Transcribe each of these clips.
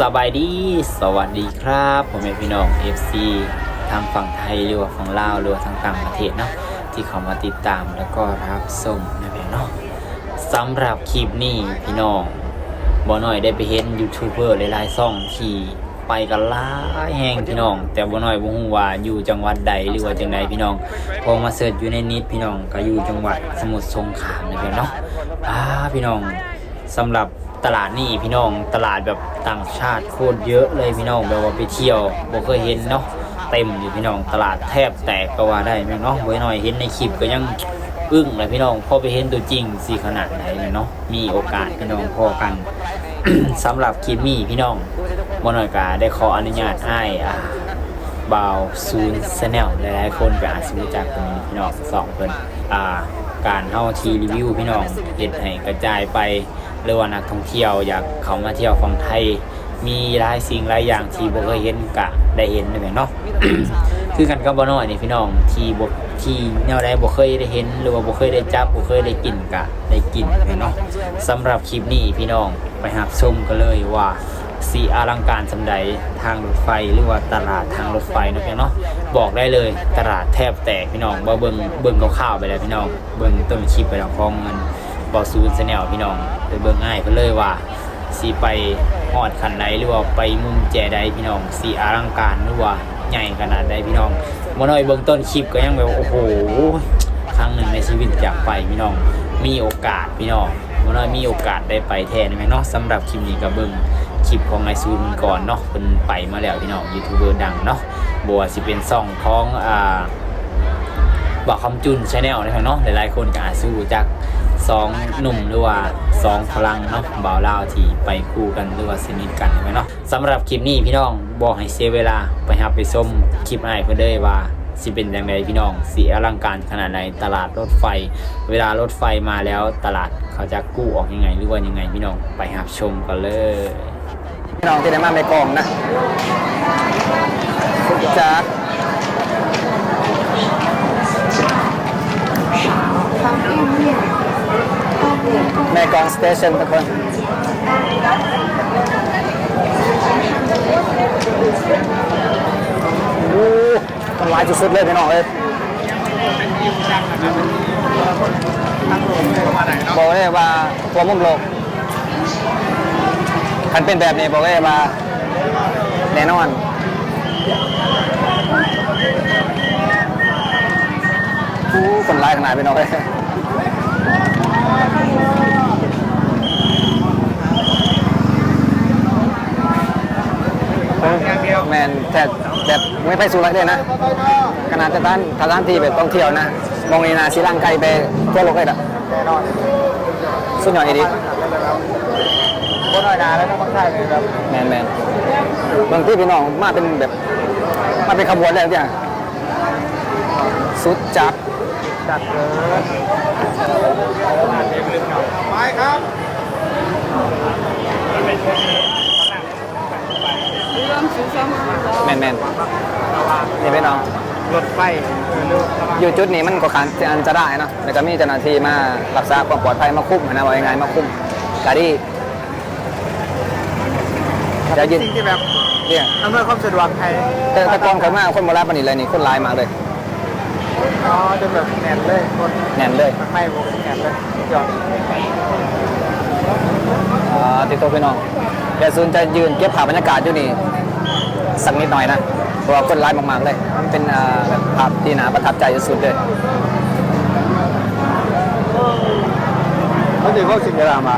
สบายดี สวัสดีครับผมเป็นพี่น้อง FC ทางฝั่งไทยหรือว่าฝั่งลาวหรือว่าทางต่างประเทศเนาะที่เขามาติดตามแล้วก็รับชมนะพี่เนาะสำหรับคลิปนี้พี่น้องบ่หน่อยได้ไปเห็นยูทูบเบอร์หลายๆซ่องที่ไปกันหลายแห่งพี่น้อง แต่บ่หน่อยบ่ฮู้ว่าอยู่จังหวัดใดหรือว่าจังใดพี่น้องพอมาเสิร์ชอยู่ในนิดพี่น้องก็อยู่จังหวัดสมุทรสงครามนะพี่เนาะอ่าพี่น้องสำหรับ ตลาดนี่พี่น้องตลาดแบบต่างชาติโคตรเยอะเลยพี่น้องแบบว่าไปเที่ยวบ่เคยเห็นเนาะเต็มอยู่พี่น้องตลาดแทบแตกก็ว่าได้แม่เนาะไว้หน่อยเห็นในคลิปก็ยังอึ้งเลยพี่น้องพอไปเห็นตัวจริงสิขนาดไหนเนาะมีโอกาสพี่น้องพอกันสำหรับคลิปนี้พี่น้องบ่หน่อยกาได้ขออนุญาตให้อ่าบาวซูนแนลหลายๆคนก็อาจสิรู้จักกันพี่น้องสองเพิ่นอ่าการเฮาทีรีวิวพี่น้องเฮ็ดให้กระจายไป หรือว่านักท่องเที่ยวอยากเขามาเที่ยวฝั่งไทย มีหลายสิ่งหลายอย่างที่บ่เคยเห็นกะได้เห็นได้ไหมเนาะคือกันกับบ่น้อยนี่พี่น้องที่บ่ที่แนวใดบ่เคยได้เห็น หรือว่าบ่เคยได้จับบ่เคยได้กินกะได้กินแม่นเนาะสำหรับคลิปนี้พี่น้องไปรับชมกันเลยว่าสีอลังการสำใดทางรถไฟหรือว่าตลาดทางรถไฟนะพี่เนาะบอกได้เลยตลาดแทบแตกพี่น้องบ่เบิ่งเบิ่งคร่าวๆไปแล้วพี่น้องเบิ่งต้นคลิปไปแล้วของมัน บอซูนแนลพี่น้องไปเบิ่งง่ายเพเลยว่าสีไปฮอดคันใดหรือว่าไปมุมแจใดพี่น้องสีอลังการหรือว่าใหญ่ขนาดใดพี่น้องบ่น้อยเบิ่งต้นคลิปก็ยังแบบโอ้โหครั้งหนึ่งในชีวิตอยากไปพี่น้องมีโอกาสพี่น้องบ่น้อยมีโอกาสได้ไปแทนไหมเนาะสำหรับคลิปนี้ก็เบิ่งคลิปของนายซูนก่อนเนาะเพิ่นไปมาแล้วพี่น้องยูทูบเบอร์ดังเนาะบ่ว่าสิเป็นซ่องของอ่าบอกคำจุนชาแนลนะครับเนาะหลายๆคนก็อาจสู้จาก สองหนุ่มหรือว่าสองพลังเนาะบ่าวลาวที่ไปคู่กันหรือว่าสนิทกันใช่ไหมเนาะสำหรับคลิปนี้พี่น้องบอกให้เสียเวลาไปหับไปส้มคลิปอ้เพื่อเลยว่าสิเป็นอย่างไรพี่น้องสีอลังการขนาดไหนตลาดรถไฟ เวลารถไฟมาแล้วตลาดเขาจะกู้ออกยังไงหรือว่ายังไงพี่น้องไปหับชมกันเลยพี่น้องที่ได้มาในกองนะจ้า แม่กองสเตชันทุกคนโอ้มันหลายสุดเลยพี่น้องเลยบอกเลยว่าตัวมุมโลกคันเป็นแบบนี้บอกเลยว่าแน่นอนอู้คนร้ายขนาดไปหน่องเลย แมนแต่แบบไม่ไปสู่รักเลยนะขนาดจะท่านถ้าท่านที่แบบต้องเที่ยวนะ มองในนาซีลังไกลไปทั่วโลกเลยละแน่นอนสุดยอดอีดีคนหน่อยนาแล้วต้องมาใช่เลยครับแมนแมนบางที่พี่น้องมาเป็นแบบมาเป็นขบวนเลยเนี่ยสุดจัดจัดเลยไปครับ แมนแมนนี่พี่น้อง รถไฟเร็วอยู่จุดนี้มันก็ขันอันจะได้เนาะแล้วก็มีเจ้าหน้าที่มารักษาความปลอดภัยมาคุ้มนะว่ายังไงมาคุ้มกาดีเดี๋ยวยืนสิ่งที่แบบเนี่ยอำนวยความสะดวกให้แต่แต่ก่อนคนมาคนโบราณปานนี้เลยนี่คนร้ายมากเลยอ๋อจนแบบแน่นเลยคนแน่นเลยไม่ผมแน่นเลยยอดอ่าติดตัวพี่น้องเดี๋ยวซูนจะยืนเก็บภาพบรรยากาศอยู่นี่ สักนิดหน่อยนะเพราะว่าคนร้ายมากๆเลย มันเป็นอ่าแบบภาพที่น่าประทับใจสุดๆเลยเขาถือว่าสิ่งที่เรามา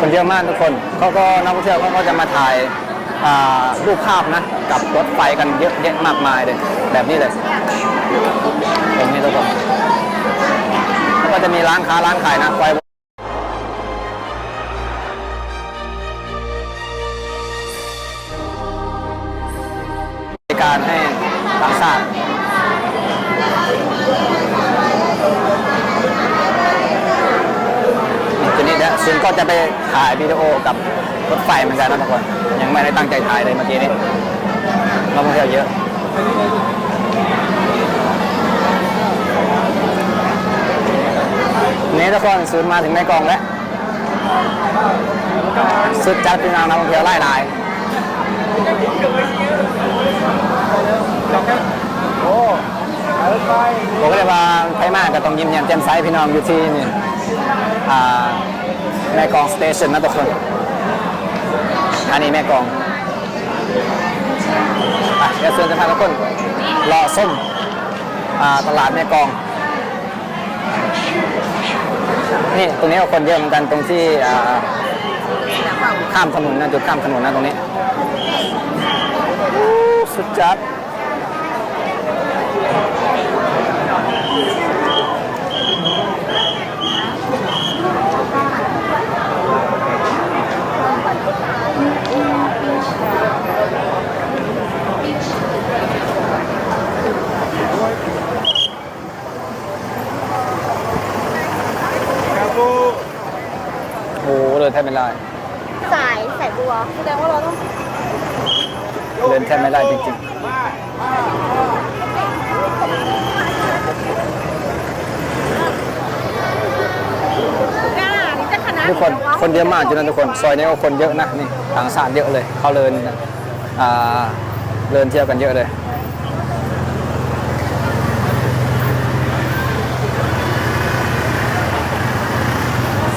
คนเยอะมากทุกคนเขาก็นักท่องเที่ยวเขาก็จะมาถ่ายอ่ารูปภาพนะ กับรถไฟกันเยอะแยะมากมายเลย แบบนี้เลยตรงนี้ทุกคนแล้ว ก็จะมีร้านค้าร้านขายนะไฟบริการให้ต่างชาติทีนี้นี่ยซุนก็จะไปถ่ายวิดีโอกับรถไฟเหมือนกันนะทุกคน ยังไม่ได้ตั้งใจถ่ายเลยเมื่อกี้นี้นักท่องเที่ยวเยอะ ทุกคนศูนย์มาถึงแม่กองแล้วสุดจัดพี่น้องนักท่องเที่ยวไล่ลายผมก็เลยว่าไปมากก็ต้องยิ้มแย้มแจ่มใสพี่น้องอยู่ที่นี่แม่กองสเตชันนะทุกคนอันนี้แม่กองอะเดี๋ยวเชิญจะพาทุกคนรอส้มตลาดแม่กอง นี่ตรงนี้ก็คนเยอะเหมือนกันตรงที่ข้ามถนนนะจุดข้ามถนนนะตรงนี้สุดจัด ครับกู โอ้โหเดินแทบไม่ได้สายสายบัวแสดงว่าเราต้องเดินแทบไม่ได้จริงๆทุกคนคนเยอะมากจนนะทุกคนซอยนี้ก็คนเยอะนะนี่ต่างชาติเยอะเลยเขาเดินอ่าเดินเที่ยวกันเยอะเลย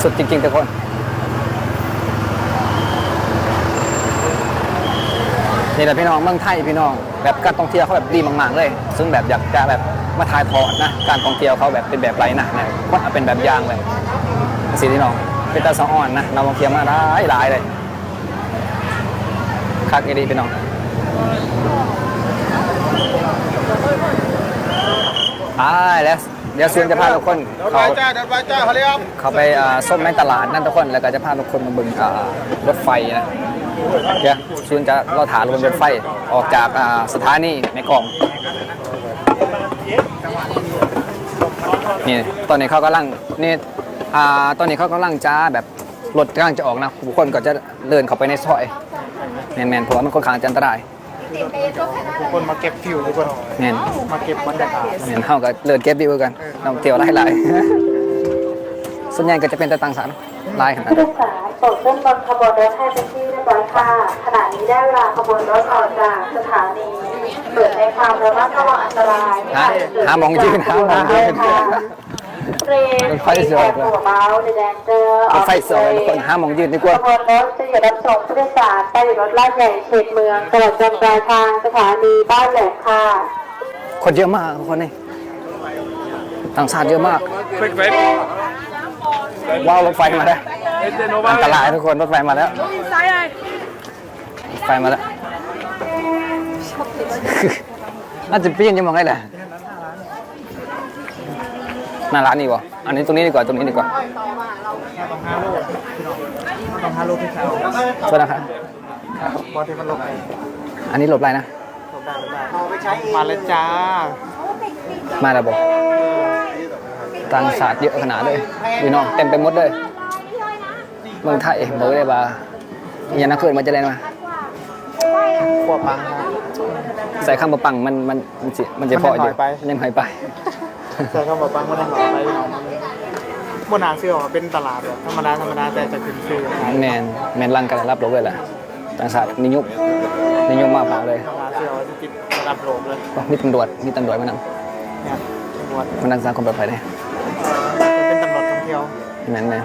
สุดจริงๆทุกคน นี่แหละพี่น้องเมืองไทยพี่น้อง แบบการท่องเที่ยวเขาแบบดีมากๆเลย ซึ่งแบบอยากจะแบบมาถ่ายทอดนะการท่องเที่ยวเขาแบบเป็นแบบไรนะนะว่าเป็นแบบอย่างเลยสิพี่น้องเป็นตาสะอ่อนนะเราท่องเที่ยวมาหลายหลายเลยคักเอดีพี่น้องอ่าแล้ว เดี๋ยวส่วนจะพาทุกคนรถไฟเขาจ้ารถไฟจ้าเขาเรียกเขาไปอ่าส้มในตลาดนั่นทุกคน แล้วก็จะพาทุกคนมาเบึงอ่ารถไฟนะเดี๋ยวส่วนจะเราถามบนรถไฟออกจากอ่าสถานีในกล่องนี่ตอนนี้เขากำลังนี่อ่าตอนนี้เขากำลังจะแบบรถกำลังจะออกนะทุกคนก็จะเดินเข้าไปในซอยแมนๆเพราะว่ามันค่อนข้างจะอันตราย ทุกคนมาเก็บฟิวทุกคนแมนมาเก็บบรรยากาศแมนเฮาก็เดินเก็บวิวกันเราเที่ยวไล่หลายส่วนใหญ่ก็จะเป็นแต่ต่างสารลายขนาดผู้โดยสารโปรดขึ้นบนขบวนรถให้เป็นที่เรียบร้อยค่ะขณะนี้ได้เวลาขบวนรถออกจากสถานีเปิดในความระมัดระวังอันตรายที่อาจจะเกิดหาหมองยืนหาหมองยืน เทรนรถไฟสวยแอร์หัวเมาส์ในแดนเจอร์รถไฟสวยทุกคนห้ามมองยืนดีกว่าขบวนรถจะหยุดรับส่งผู้โดยสารไปอยู่รถลาดใหญ่เขตเมืองตลอดจนปลายทางสถานีบ้านแหลมค่ะ คนเยอะมากทุกคนนี่ต่างชาติเยอะมากเฟกเฟกว้าวรถไฟมาแล้วเอเจโนวาอันตรายทุกคนรถไฟมาแล้วไฟมาแล้วน่าจะเปลี่ยนยังมองไงแหละห น้าร้านนี่วะอันนี้ตรงนี้ดีกว่าตรงนี้ดีกว่าต้องห้าโลต้องห้าโลพี่สาวโทษนะครับบอลที่มันลงไปอันนี้หลบอะไรนะลงได้ลงได้เอาไปใช้มาเลยจ้า มาแล้วบอกต่างชาติเยอะขนาดเลยพี่น้องเต็มไปหมดเลยเมืองไทยบอกได้ว่าอย่างนักเกิดมาจะเล่นมาขวบปังครับใส่ข้ามมาปังมันมันมันสิมันจะพออยู่มันยังหายไป มันยังหายไปใส่เข้ามาปังมันต้องหล่อไปพี่น้องบนหางเสื้อว่าเป็นตลาดแบบธรรมดาธรรมดาแต่จะขึ้นชื่อแมนแมนรังกันรับรบเลยแหละต่างชาตินิยมนิยมมากมากเลยธรรมดาเสื้อว่าจะติดระดับโลกเลยมีตำรวจมีตำรวจมานเนี่ยตำรวจำมันนักสร้างความปลอดภัยเลยจะเป็นตำรวจท่องเที่ยวแมนแมน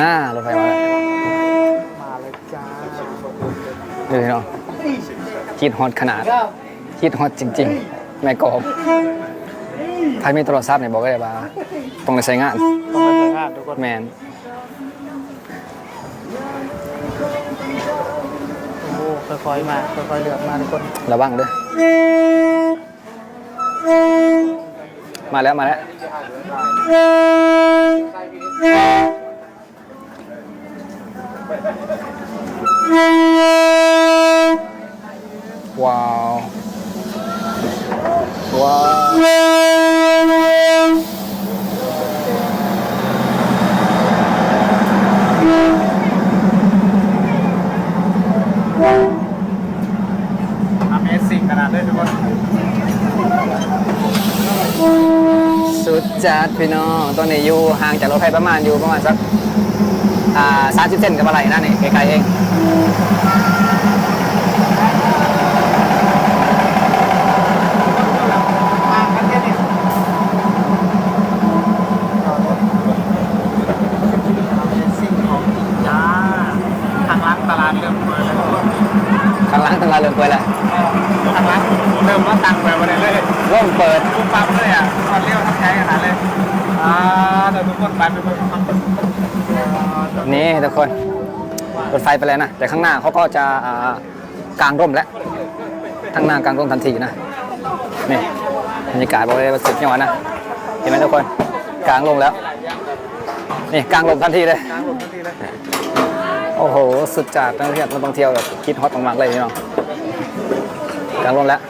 น่ารถไฟมาแล้วมาเลยจ้า เดี๋ยวน้อง คิดฮอตขนาดคิดฮอตจริง ๆ แม่กอบใครมีโทรศัพท์เนี่ยบอกได้ว่าต้องไปใช้งานต้องมาเจองานทุกคนแมนโอ้โหค่อยๆมาค่อยๆเลือกมาทุกคนระวังเด้อมาแล้วมาแล้ว ว้าว ว้าว Amazing ขนาดเลยทุกคนจัดพี่น้องตัวนี้อยู่ห่างจากรถไฟประมาณอยู่ประมาณสักอ่าสามสิบเซนกับอะไรนะนี่ไกลๆเอง นี่ทุกคนรถไฟไปแล้วนะ แต่ข้างหน้าเขาก็จะอ่างร่มแล้วทางหน้ากลางร่มทันทีนะนี่บรรยากาศบอกเลยว่าสุดยอดนะเห็นไหมทุกคนกลางร่มแล้ว นี่กลางร่มทันทีเลยโอ้โหสุดจัดนักท่องเที่ยวนักท่องเที่ยวแบบคิดฮอตมากๆเลยพี่น้องกลางลมแล้ว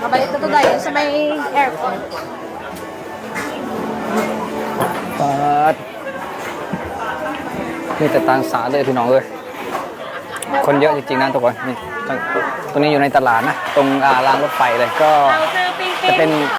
Mabalik na to tayo sa may airport. เปิดมีแต่ต่างสาเลยพี่น้องเลยคนเยอะจริงๆนะทุกคนนี่ตรงนี้อยู่ในตลาดนะ ตรงอ่ารางรถไฟเลยก็จะเป็น